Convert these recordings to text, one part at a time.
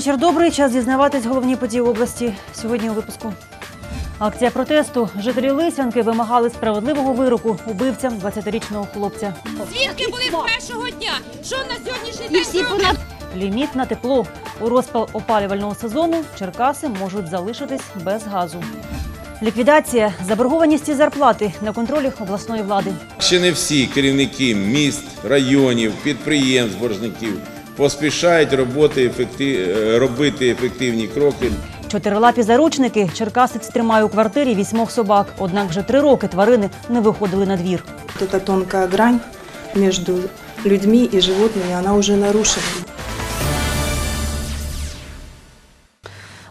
Вечір добрий. Час дізнаватись головні події області. Сьогодні у випуску. Акція протесту. Жителі Лисянки вимагали справедливого вироку убивцям 20-річного хлопця. Звідки були з першого дня? Що на сьогоднішній день зроблено? Ліміт на тепло. У розпал опалювального сезону Черкаси можуть залишитись без газу. Ліквідація заборгованості зарплати на контролі обласної влади. Ще не всі керівники міст, районів, підприємств, боржників поспішають роботи ефекти- е, робити ефективні кроки. Чотирилапі заручники Черкасець тримає у квартирі вісьмох собак. Однак вже три роки тварини не виходили на двір. Вот тонка грань між людьми і животними вона вже нарушена.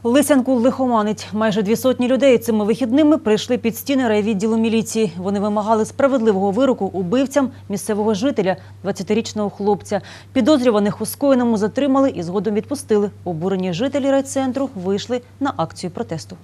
Лисянку лихоманить. Майже дві сотні людей цими вихідними прийшли під стіни райвідділу міліції. Вони вимагали справедливого вироку убивцям місцевого жителя, 20-річного хлопця. Підозрюваних у скоєному затримали і згодом відпустили. Обурені жителі райцентру вийшли на акцію протесту.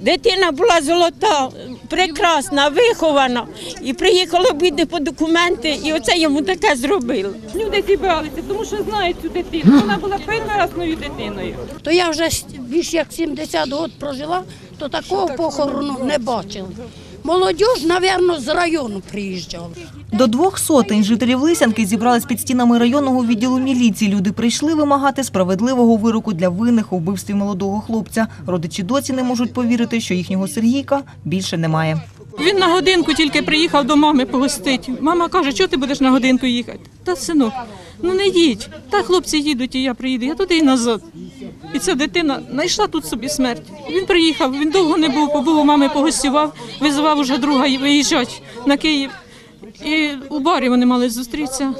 Дитина була золота, прекрасна, вихована. І приїхала бідне по документи, і оце йому таке зробили. Люди зібралися, тому що знають цю дитину. Вона була прекрасною дитиною. То я вже більше більш як 70 років прожила, то такого похорону не бачила. Молодіж, мабуть, з району приїжджала. До двох сотень жителів Лисянки зібрались під стінами районного відділу міліції. Люди прийшли вимагати справедливого вироку для винних у вбивстві молодого хлопця. Родичі досі не можуть повірити, що їхнього Сергійка більше немає. Він на годинку тільки приїхав до мами погостить. Мама каже, що ти будеш на годинку їхати? Та синок, ну не їдь. Та хлопці їдуть, і я приїду. Я туди і назад. І ця дитина знайшла тут собі смерть. Він приїхав, він довго не був, побув у мами погостював, визивав уже друга виїжджать на Київ. І у барі вони мали зустрітися.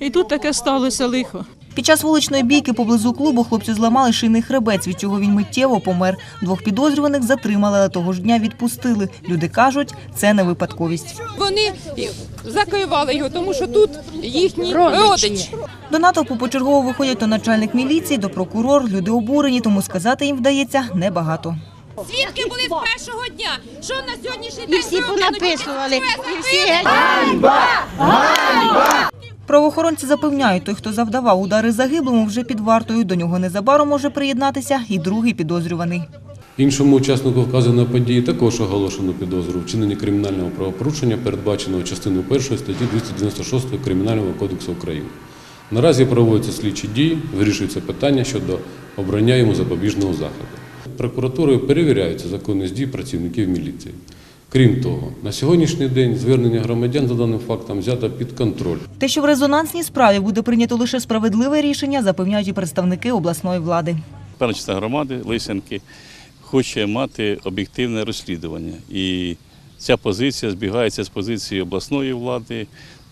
І тут таке сталося лихо. Під час вуличної бійки поблизу клубу хлопцю зламали шийний хребець, від чого він миттєво помер. Двох підозрюваних затримали, але того ж дня відпустили. Люди кажуть, це не випадковість. Вони закривали його, тому що тут їхній Родичі. До натовпу почергово виходять то начальник міліції, до прокурор. Люди обурені, тому сказати їм вдається небагато. Звідки були з першого дня? Що на сьогоднішній І день всі понаписували, і всі Правоохоронці запевняють, той, хто завдавав удари загиблому, вже під вартою. До нього незабаром може приєднатися і другий підозрюваний. Іншому учаснику вказаної події також оголошено підозру вчиненні кримінального правопорушення, передбаченого частиною 1 статті 296 Кримінального кодексу України. Наразі проводяться слідчі дії, вирішується питання щодо обрання йому запобіжного заходу. Прокуратурою перевіряється законність дій працівників міліції. Крім того, на сьогоднішній день звернення громадян за даним фактом взято під контроль. Те, що в резонансній справі буде прийнято лише справедливе рішення, запевняють і представники обласної влади. Перша громади Лисянки хоче мати об'єктивне розслідування. І ця позиція збігається з позицією обласної влади,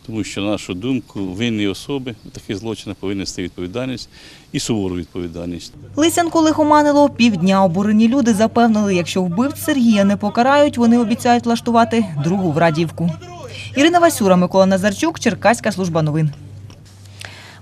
тому що, на нашу думку, винні особи таких злочинах повинні нести відповідальність і сувору відповідальність. Лисянку лихоманило півдня. Обурені люди запевнили, якщо вбивць Сергія не покарають, вони обіцяють влаштувати другу врадівку. Ірина Васюра, Микола Назарчук, Черкаська служба новин.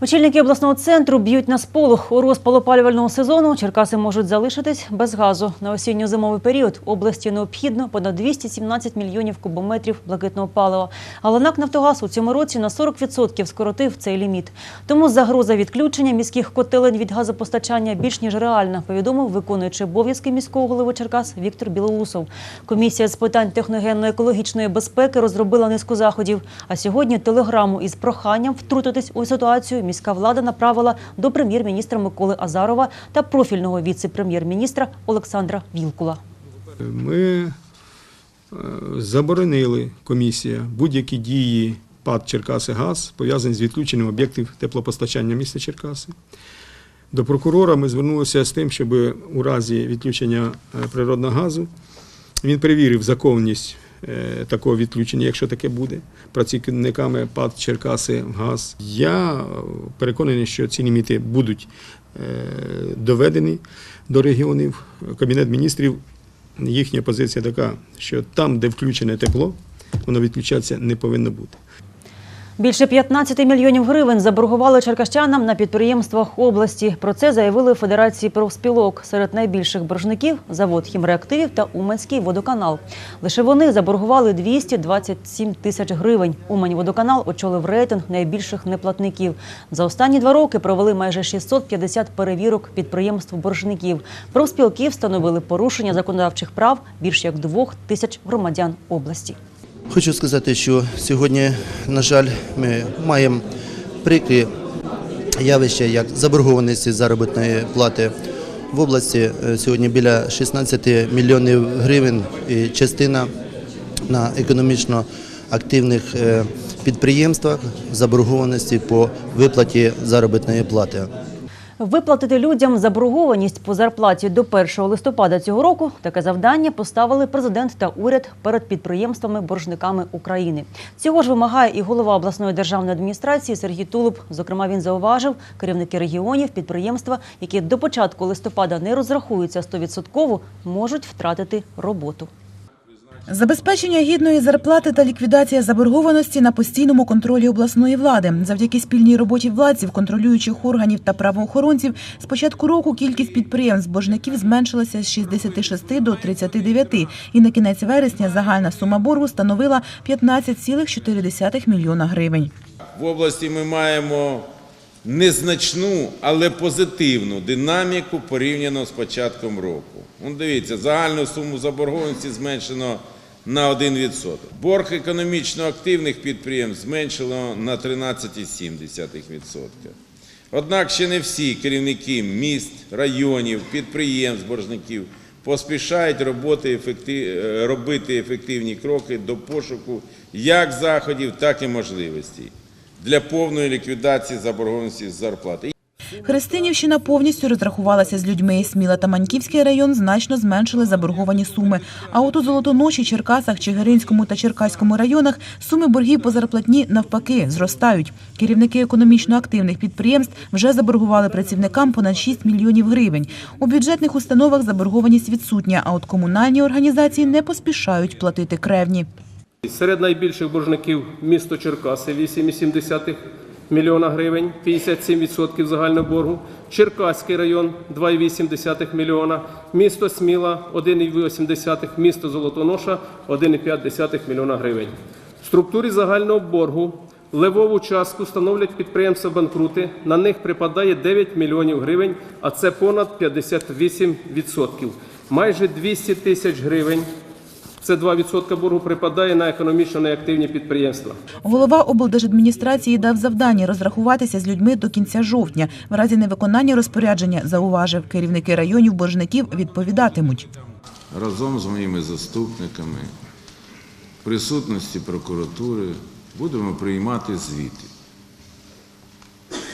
Очільники обласного центру б'ють на сполох. У розпал опалювального сезону Черкаси можуть залишитись без газу. На осінньо-зимовий період області необхідно понад 217 мільйонів кубометрів блакитного палива. Але НАК «Нафтогаз» у цьому році на 40% скоротив цей ліміт. Тому загроза відключення міських котелень від газопостачання більш ніж реальна, повідомив виконуючий обов'язки міського голови Черкас Віктор Білоусов. Комісія з питань техногенно-екологічної безпеки розробила низку заходів. А сьогодні телеграму із проханням втрутитись у ситуацію міська влада направила до прем'єр-міністра Миколи Азарова та профільного віце-прем'єр-міністра Олександра Вілкула. Ми е, заборонили комісія будь-які дії ПАД Черкаси-Газ пов'язані з відключенням об'єктів теплопостачання міста Черкаси. До прокурора ми звернулися з тим, щоб у разі відключення е, природного газу він перевірив законність такого відключення, якщо таке буде, працівниками ПАД Черкаси Газ. Я е, переконаний, що ці ліміти будуть е, доведені до регіонів. Кабінет міністрів їхня позиція така, що там, де включене тепло, воно відключатися не повинно бути. Більше 15 мільйонів гривень заборгували черкащанам на підприємствах області. Про це заявили Федерації профспілок. Серед найбільших боржників – завод хімреактивів та Уманський водоканал. Лише вони заборгували 227 тисяч гривень. Умань-водоканал очолив рейтинг найбільших неплатників. За останні два роки провели майже 650 перевірок підприємств боржників. Профспілки встановили порушення законодавчих прав більш як двох тисяч громадян області. Хочу сказати, що сьогодні, на жаль, ми маємо прикрі явища, як заборгованості заробітної плати в області. Е, Сьогодні біля 16 мільйонів гривень і частина на економічно активних е, підприємствах заборгованості по виплаті заробітної плати. Виплатити людям заборгованість по зарплаті до 1 листопада цього року таке завдання поставили президент та уряд перед підприємствами-боржниками України. Цього ж вимагає і голова обласної державної адміністрації Сергій Тулуб. Зокрема, він зауважив, керівники регіонів, підприємства, які до початку листопада не розрахуються 100%, можуть втратити роботу. Забезпечення гідної зарплати та ліквідація заборгованості на постійному контролі обласної влади. Завдяки спільній роботі владців, контролюючих органів та правоохоронців, з початку року кількість підприємств боржників зменшилася з 66 до 39. І на кінець вересня загальна сума боргу становила 15,4 мільйона гривень. В області ми маємо незначну, але позитивну динаміку порівняно з початком року. Ну, дивіться, загальну суму заборгованості зменшено на 1%. Борг економічно активних підприємств зменшило на 13,7%. Однак ще не всі керівники міст, районів, підприємств, боржників поспішають роботи робити ефективні кроки до пошуку як заходів, так і можливостей для повної ліквідації заборгованості з зарплати. Христинівщина повністю розрахувалася з людьми. Сміла та Маньківський район значно зменшили заборговані суми. А от у Золотоноші, Черкасах, Чигиринському та Черкаському районах суми боргів по зарплатні навпаки зростають. Керівники економічно активних підприємств вже заборгували працівникам понад 6 мільйонів гривень. У бюджетних установах заборгованість відсутня, а от комунальні організації не поспішають платити кревні. Серед найбільших боржників місто Черкаси 8,7 мільйона гривень, 57% загального боргу. Черкаський район 2,8 мільйона, місто Сміла 1,8, місто Золотоноша 1,5 мільйона гривень. В структурі загального боргу левову частку становлять підприємства банкрути. На них припадає 9 мільйонів гривень, а це понад 58%. Майже 200 тисяч гривень це 2% боргу припадає на економічно неактивні підприємства. Голова облдержадміністрації дав завдання розрахуватися з людьми до кінця жовтня. В разі невиконання розпорядження зауважив, керівники районів боржників відповідатимуть. Разом з моїми заступниками в присутності прокуратури будемо приймати звіти.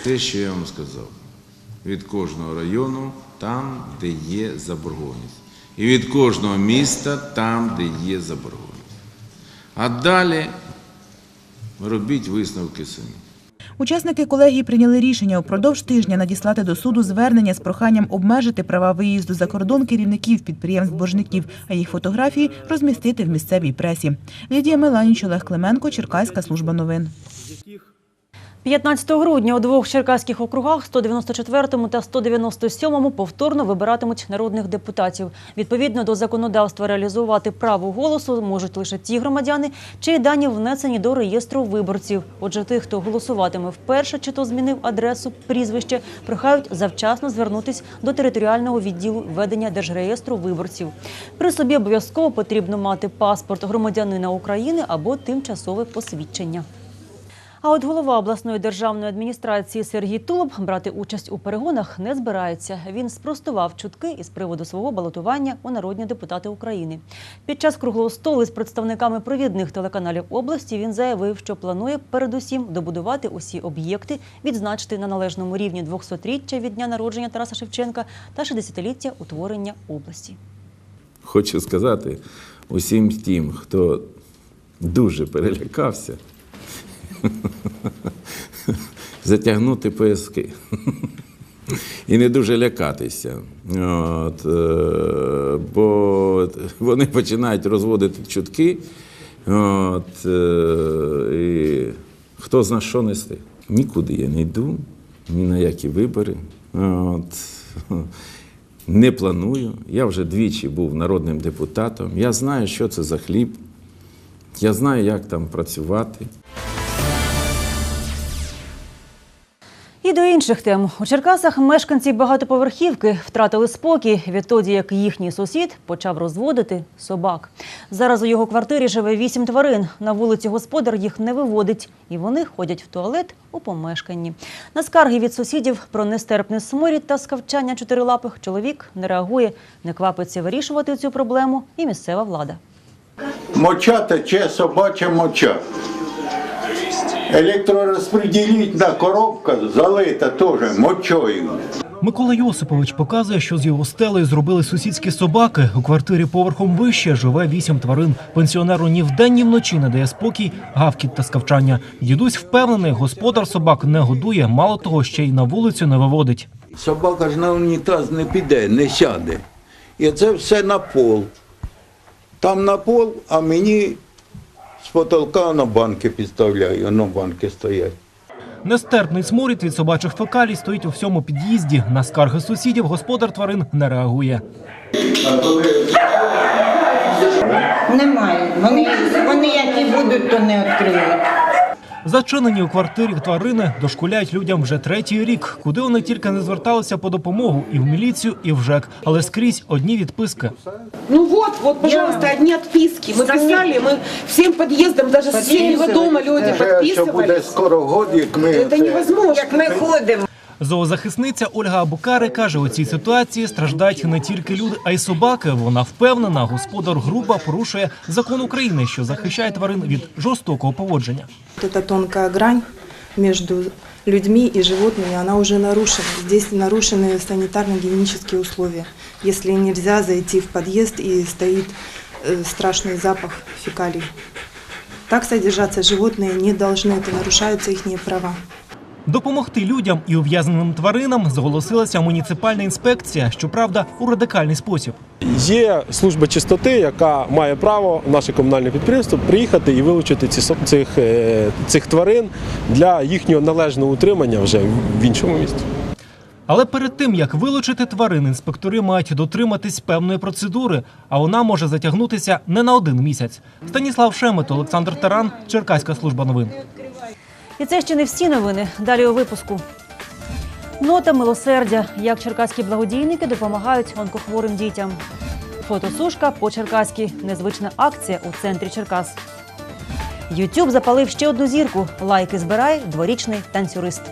Те, що я вам сказав, від кожного району там, де є заборгованість. І від кожного міста там, де є заборгованість. А далі робіть висновки самі. Учасники колегії прийняли рішення упродовж тижня надіслати до суду звернення з проханням обмежити права виїзду за кордон керівників підприємств боржників, а їх фотографії розмістити в місцевій пресі. Лідія Меланіч, Олег Клименко, Черкаська служба новин. 15 грудня у двох черкаських округах 194 та 197 повторно вибиратимуть народних депутатів. Відповідно до законодавства реалізувати право голосу можуть лише ті громадяни, чиї дані внесені до реєстру виборців. Отже, тих, хто голосуватиме вперше чи то змінив адресу, прізвище, прохають завчасно звернутись до територіального відділу ведення держреєстру виборців. При собі обов'язково потрібно мати паспорт громадянина України або тимчасове посвідчення. А от голова обласної державної адміністрації Сергій Тулуб брати участь у перегонах не збирається. Він спростував чутки із приводу свого балотування у народні депутати України. Під час круглого столу з представниками провідних телеканалів області він заявив, що планує передусім добудувати усі об'єкти, відзначити на належному рівні 200-річчя від дня народження Тараса Шевченка та 60-ліття утворення області. Хочу сказати усім тим, хто дуже перелякався, затягнути пояски. І не дуже лякатися. От, е, бо вони починають розводити чутки. От, е, і хто зна що нести. Нікуди я не йду, ні на які вибори. От. Не планую. Я вже двічі був народним депутатом. Я знаю, що це за хліб. Я знаю, як там працювати. До інших тем. У Черкасах мешканці багатоповерхівки втратили спокій відтоді, як їхній сусід почав розводити собак. Зараз у його квартирі живе вісім тварин. На вулиці господар їх не виводить, і вони ходять в туалет у помешканні. На скарги від сусідів про нестерпний сморід та скавчання чотирилапих чоловік не реагує, не квапиться вирішувати цю проблему і місцева влада. Моча тече собача моча. Електророзпреділітна коробка залита теж мочою. Микола Йосипович показує, що з його стелею зробили сусідські собаки. У квартирі поверхом вище живе вісім тварин. Пенсіонеру ні вдень, ні вночі не дає спокій, гавкіт та скавчання. Дідусь впевнений, господар собак не годує, мало того, ще й на вулицю не виводить. Собака ж на унітаз не піде, не сяде. І це все на пол. Там на пол, а мені з потолка на банки підставляю, на банки стоять. Нестерпний сморід від собачих фекалій стоїть у всьому під'їзді. На скарги сусідів господар тварин не реагує. Немає. Вони, вони які будуть, то не відкриють. Зачинені у квартирі тварини дошкуляють людям вже третій рік, куди вони тільки не зверталися по допомогу і в міліцію, і в ЖЕК, але скрізь одні відписки. Ну вот, вот, пожалуйста, одни отписки. Мы писали, мы всем подъездам, даже с соседнего дома люди Що буде подписывались. скоро год, як ми Это це- невозможно. Як ми ходимо. Зоозахисниця Ольга Абукари каже, у цій ситуації страждають не тільки люди, а й собаки. Вона впевнена, господар грубо порушує закон України, що захищає тварин від жорстокого поводження. Вот эта тонкая грань между людьми и животными, она уже нарушена. Здесь нарушены санитарно-гигиенические условия. Если нельзя зайти в подъезд и стоит э, страшный запах фекалий. Так содержаться животные не должны, это нарушаются их права. Допомогти людям і ув'язненим тваринам зголосилася муніципальна інспекція, щоправда, у радикальний спосіб. Є служба чистоти, яка має право наше комунальне підприємство приїхати і вилучити ці цих, е, цих тварин для їхнього належного утримання вже в іншому місті. Але перед тим як вилучити тварин, інспектори мають дотриматись певної процедури, а вона може затягнутися не на один місяць. Станіслав Шемет, Олександр Таран, Черкаська служба новин. І це ще не всі новини. Далі у випуску. Нота милосердя. Як черкаські благодійники допомагають онкохворим дітям. Фотосушка по-черкаськи. Незвична акція у центрі Черкас. Ютуб запалив ще одну зірку. Лайки збирає дворічний танцюрист.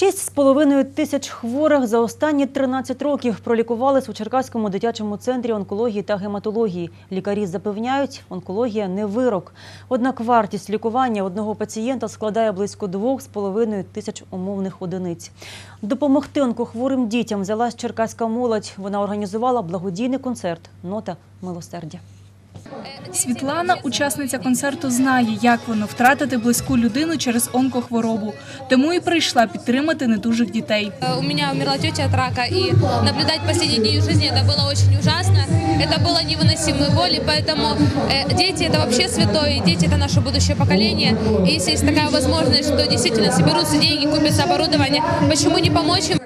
Шість з половиною тисяч хворих за останні 13 років пролікувались у Черкаському дитячому центрі онкології та гематології. Лікарі запевняють, онкологія не вирок. Однак вартість лікування одного пацієнта складає близько двох з половиною тисяч умовних одиниць. Допомогти онкохворим дітям взялась черкаська молодь. Вона організувала благодійний концерт Нота милосердя. Світлана, учасниця концерту, знає, як воно втратити близьку людину через онкохворобу. Тому і прийшла підтримати недужих дітей. У меня умерла тетя от рака, и наблюдать последние дни ее жизни это было очень ужасно. Это было невыносимой боли, поэтому э, дети это вообще святое, и дети это наше будущее поколение. И если есть такая возможность, что действительно соберутся деньги, купится оборудование, почему не помочь им?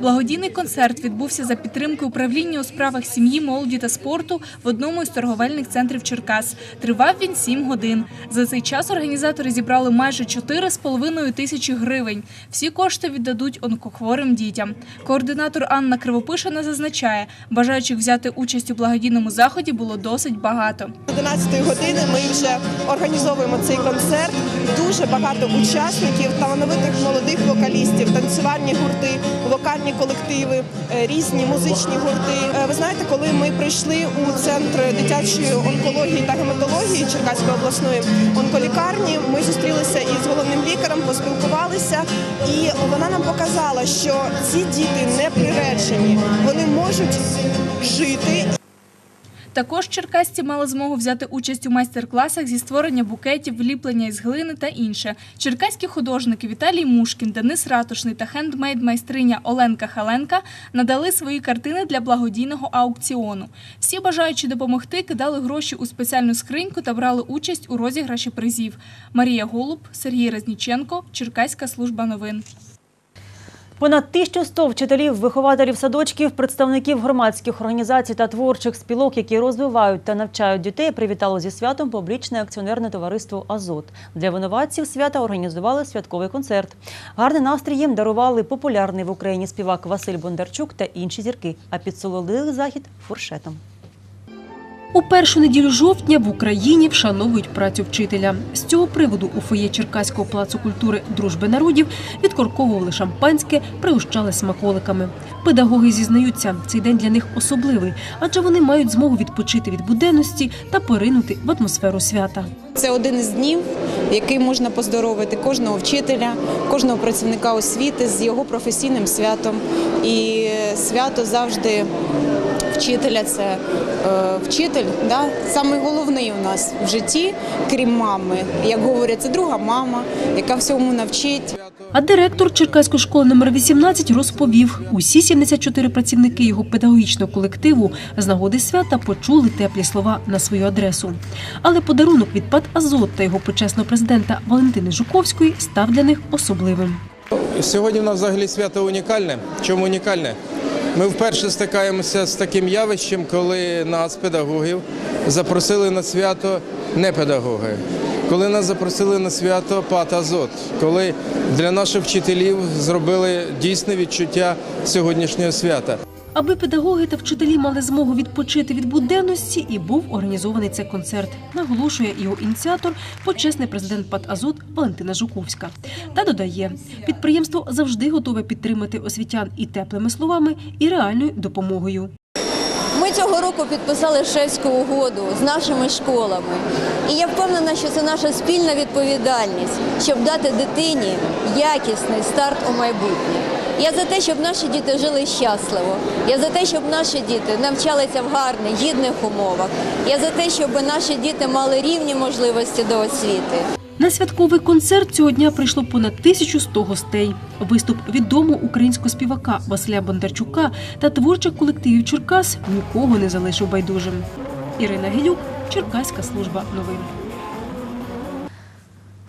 Благодійний концерт відбувся за підтримки управління у справах сім'ї, молоді та спорту в одному із торговельних центрів Черкас. Тривав він сім годин. За цей час організатори зібрали майже 4,5 тисячі гривень. Всі кошти віддадуть онкохворим дітям. Координатор Анна Кривопишина зазначає, бажаючих взяти участь у благодійному заході було досить багато. 11 години ми вже організовуємо цей концерт. Дуже багато учасників, талановитих молодих вокалістів, танцювальні гурти, вокальні колективи, е, різні музичні гурти. Е, Ви знаєте, коли ми прийшли у центр дитячої онкології та гематології Черкаської обласної онколікарні, ми зустрілися із головним лікарем, поспілкувалися, і вона нам показала, що ці діти не приречені, вони можуть жити Також черкасці мали змогу взяти участь у майстер-класах зі створення букетів, вліплення із глини та інше. Черкаські художники Віталій Мушкін, Денис Ратушний та хендмейд-майстриня Оленка Халенка надали свої картини для благодійного аукціону. Всі бажаючі допомогти кидали гроші у спеціальну скриньку та брали участь у розіграші призів. Марія Голуб, Сергій Резніченко, Черкаська служба новин. Понад 1100 вчителів, вихователів садочків, представників громадських організацій та творчих спілок, які розвивають та навчають дітей, привітало зі святом публічне акціонерне товариство Азот. Для винуватців свята організували святковий концерт. Гарний настрій їм дарували популярний в Україні співак Василь Бондарчук та інші зірки. А підсолодили захід фуршетом. У першу неділю жовтня в Україні вшановують працю вчителя. З цього приводу у фоє Черкаського плацу культури дружби народів відкорковували шампанське, пригощали смаколиками. Педагоги зізнаються, цей день для них особливий, адже вони мають змогу відпочити від буденності та поринути в атмосферу свята. Це один із днів, який можна поздоровити кожного вчителя, кожного працівника освіти з його професійним святом. І свято завжди вчителя це е, вчитель, да? самий головний у нас в житті, крім мами. Як говорять, це друга мама, яка всьому навчить. А директор Черкаської школи номер 18 розповів, усі 74 працівники його педагогічного колективу з нагоди свята почули теплі слова на свою адресу. Але подарунок від ПАД Азот та його почесного президента Валентини Жуковської став для них особливим. Сьогодні в нас взагалі свято унікальне. Чому унікальне? Ми вперше стикаємося з таким явищем, коли нас, педагогів, запросили на свято не педагоги. Коли нас запросили на свято ПАТ Азот, коли для наших вчителів зробили дійсне відчуття сьогоднішнього свята. Аби педагоги та вчителі мали змогу відпочити від буденності, і був організований цей концерт. Наголошує його ініціатор, почесний президент ПАТ Азот Валентина Жуковська. Та додає, підприємство завжди готове підтримати освітян і теплими словами, і реальною допомогою. Ми цього року підписали шефську угоду з нашими школами. І я впевнена, що це наша спільна відповідальність, щоб дати дитині якісний старт у майбутнє. Я за те, щоб наші діти жили щасливо. Я за те, щоб наші діти навчалися в гарних, гідних умовах. Я за те, щоб наші діти мали рівні можливості до освіти. На святковий концерт цього дня прийшло понад 1100 гостей. Виступ відомого українського співака Василя Бондарчука та творчих колективів Черкас нікого не залишив байдужим. Ірина Гелюк, Черкаська служба новин.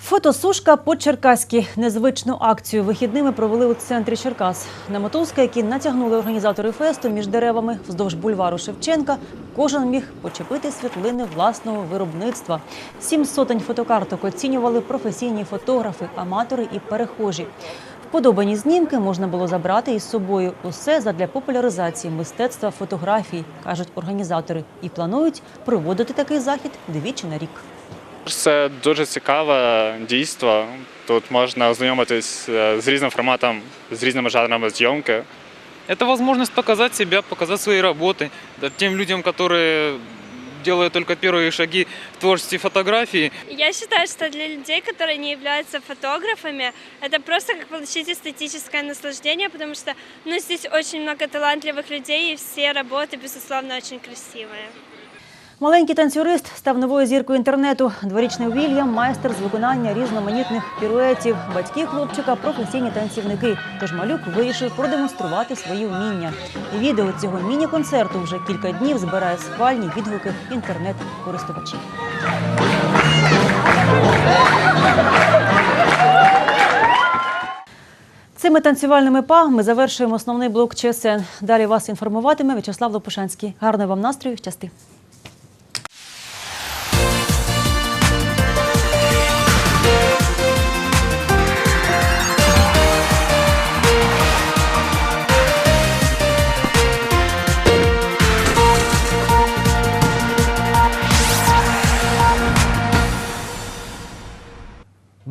Фотосушка по-черкаськи. Незвичну акцію вихідними провели у центрі Черкас. На мотузки, які натягнули організатори фесту між деревами вздовж бульвару Шевченка, кожен міг почепити світлини власного виробництва. Сім сотень фотокарток оцінювали професійні фотографи, аматори і перехожі. Вподобані знімки можна було забрати із собою. Усе задля популяризації мистецтва фотографій, кажуть організатори, і планують проводити такий захід двічі на рік. Це дуже цікаве дійство. Тут можна ознайомитись е, з різним форматом, з різними жанрами зйомки. Это возможность показать себя, показать свои работы да, тем людям, которые делают только первые шаги в творчестве фотографии. Я считаю, что для людей, которые не являются фотографами, это просто как получить эстетическое наслаждение, потому что ну, здесь очень много талантливых людей, и все работы, безусловно, очень красивые. Маленький танцюрист став новою зіркою інтернету. Дворічний Вільям майстер з виконання різноманітних піруетів. Батьки хлопчика професійні танцівники. Тож малюк вирішив продемонструвати свої вміння. Відео цього міні-концерту вже кілька днів збирає схвальні відгуки інтернет-користувачів. Цими танцювальними па ми завершуємо основний блок ЧСН. Далі вас інформуватиме В'ячеслав Лопушанський. Гарного вам настрою, щасти!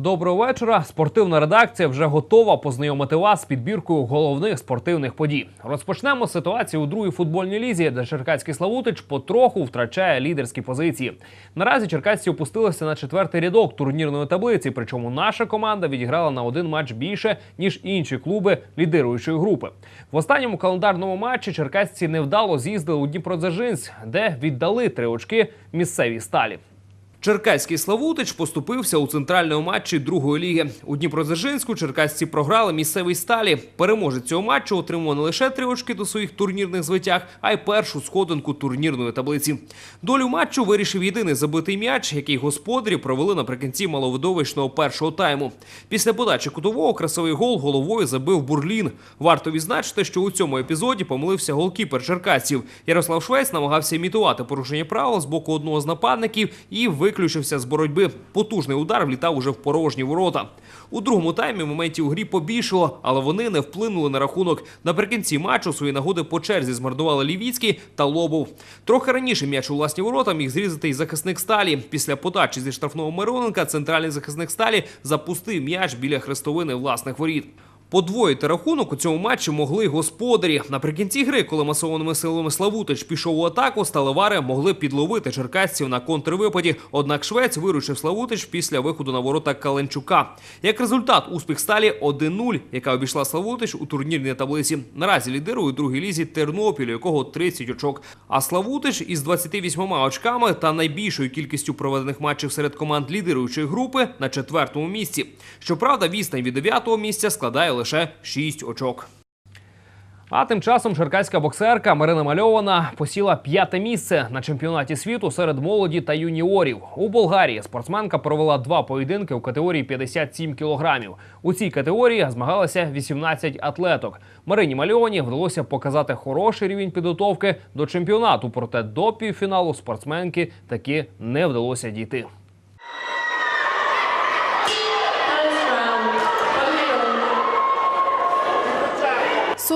Доброго вечора. Спортивна редакція вже готова познайомити вас з підбіркою головних спортивних подій. Розпочнемо з ситуації у другій футбольній лізі, де Черкаський Славутич потроху втрачає лідерські позиції. Наразі черкасці опустилися на четвертий рядок турнірної таблиці. Причому наша команда відіграла на один матч більше ніж інші клуби лідируючої групи. В останньому календарному матчі черкасці невдало з'їздили у Дніпродзержинськ, де віддали три очки місцевій сталі. Черкаський Славутич поступився у центральному матчі другої ліги. У Дніпродзержинську черкасці програли місцевій сталі. Переможець цього матчу отримав не лише три очки до своїх турнірних звитяг, а й першу сходинку турнірної таблиці. Долю матчу вирішив єдиний забитий м'яч, який господарі провели наприкінці маловидовищного першого тайму. Після подачі кутового красивий гол головою забив Бурлін. Варто відзначити, що у цьому епізоді помилився голкіпер черкасців. Ярослав Швець намагався імітувати порушення правил з боку одного з нападників і виключився з боротьби. Потужний удар влітав уже в порожні ворота. У другому таймі моментів грі побільшало, але вони не вплинули на рахунок. Наприкінці матчу свої нагоди по черзі змардували Лівіцький та Лобов. Трохи раніше м'яч у власні ворота міг зрізати й захисник сталі. Після подачі зі штрафного Мироненка центральний захисник сталі запустив м'яч біля хрестовини власних воріт. Подвоїти рахунок у цьому матчі могли господарі. Наприкінці гри, коли масованими силами Славутич пішов у атаку, сталевари могли підловити черкасців на контрвипаді. Однак швець виручив Славутич після виходу на ворота Каленчука. Як результат, успіх сталі 1-0, яка обійшла Славутич у турнірній таблиці. Наразі лідирує другій лізі Тернопіль, у якого 30 очок. А Славутич із 28 очками та найбільшою кількістю проведених матчів серед команд лідируючої групи на четвертому місці. Щоправда, відстань від дев'ятого місця складає лише 6 очок. А тим часом черкаська боксерка Марина Мальована посіла п'яте місце на чемпіонаті світу серед молоді та юніорів. У Болгарії спортсменка провела два поєдинки у категорії 57 кілограмів. У цій категорії змагалися 18 атлеток. Марині Мальовані вдалося показати хороший рівень підготовки до чемпіонату, проте до півфіналу спортсменки таки не вдалося дійти.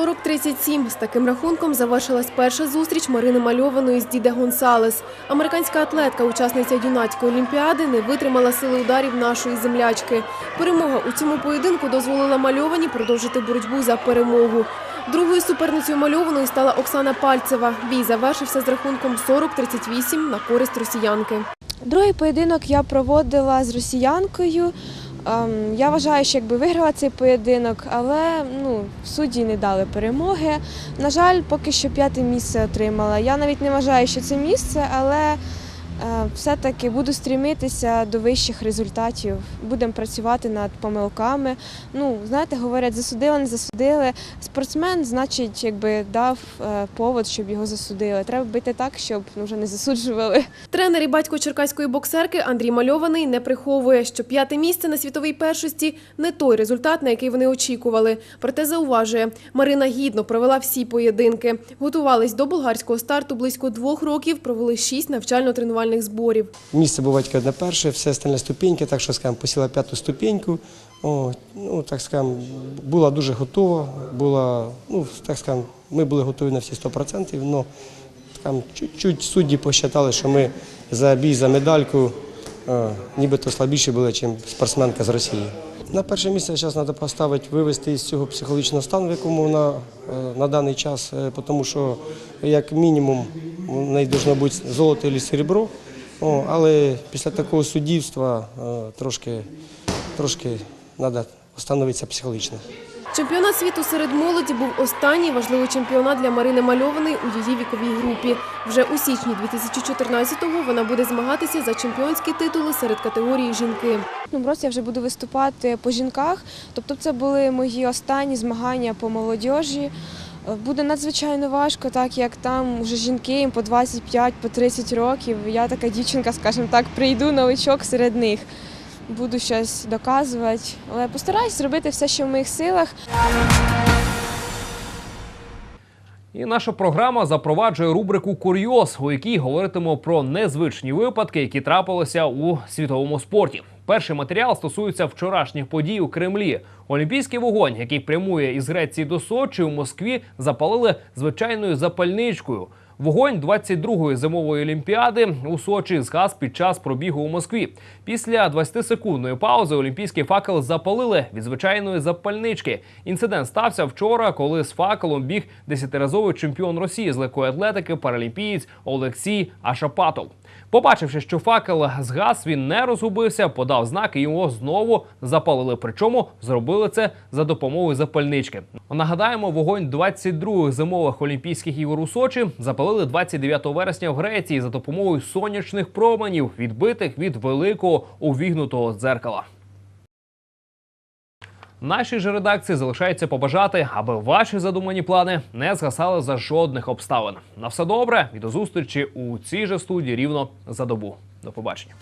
40-37. З таким рахунком завершилась перша зустріч Марини Мальованої з Діде Гонсалес. Американська атлетка, учасниця юнацької олімпіади, не витримала сили ударів нашої землячки. Перемога у цьому поєдинку дозволила Мальованій продовжити боротьбу за перемогу. Другою суперницею Мальованої стала Оксана Пальцева. Бій завершився з рахунком 40-38 на користь росіянки. Другий поєдинок я проводила з росіянкою. Ем, Я вважаю, що якби виграла цей поєдинок, але ну, судді не дали перемоги. На жаль, поки що п'яте місце отримала. Я навіть не вважаю, що це місце, але все-таки буду стрімитися до вищих результатів. Будемо працювати над помилками. Ну, знаєте, говорять, засудили, не засудили. Спортсмен, значить, якби дав е, повод, щоб його засудили. Треба бити так, щоб ну, вже не засуджували. Тренер і батько черкаської боксерки Андрій Мальований не приховує, що п'яте місце на світовій першості не той результат, на який вони очікували. Проте зауважує, Марина гідно провела всі поєдинки. Готувались до болгарського старту близько двох років, провели шість навчально-тренувальних зборів. Місце тільки одне перше, все остальне ступеньки, так що скажімо, посіла п'яту ступеньку. О, ну, так скажімо, була дуже готова, була, ну, так скажімо, ми були готові на всі 100%, але там чуть-чуть судді посчитали, що ми за бій за медальку е, нібито слабіші були, ніж спортсменка з Росії. На перше місце зараз треба поставити, вивести із цього психологічного стану, в якому вона е, на даний час, е, тому що як мінімум в неї має бути золото або серебро. Але після такого суддівства е, трошки, трошки треба встановитися психологічно. Чемпіонат світу серед молоді був останній важливий чемпіонат для Марини Мальованої у її віковій групі. Вже у січні 2014-го вона буде змагатися за чемпіонські титули серед категорії жінки. Ну, я вже буду виступати по жінках. Тобто це були мої останні змагання по молодіжі. Буде надзвичайно важко, так як там вже жінки їм по 25, по 30 років. Я така дівчинка, скажімо так, прийду новичок серед них. Буду щось доказувати, але постараюсь зробити все, що в моїх силах. І наша програма запроваджує рубрику Курйоз, у якій говоритимо про незвичні випадки, які трапилися у світовому спорті. Перший матеріал стосується вчорашніх подій у Кремлі. Олімпійський вогонь, який прямує із Греції до Сочі у Москві, запалили звичайною запальничкою. Вогонь 22-ї зимової олімпіади у Сочі згас під час пробігу у Москві. Після 20-секундної паузи олімпійський факел запалили від звичайної запальнички. Інцидент стався вчора, коли з факелом біг десятиразовий чемпіон Росії з легкої атлетики паралімпієць Олексій Ашапатов. Побачивши, що факел згас, він не розгубився, подав знак і його знову запалили. Причому зробили це за допомогою запальнички. Нагадаємо, вогонь 22-х зимових Олімпійських ігор у Сочі запалили 29 вересня в Греції за допомогою сонячних променів, відбитих від великого увігнутого дзеркала. Нашій же редакції залишається побажати, аби ваші задумані плани не згасали за жодних обставин. На все добре і до зустрічі у цій же студії рівно за добу. До побачення.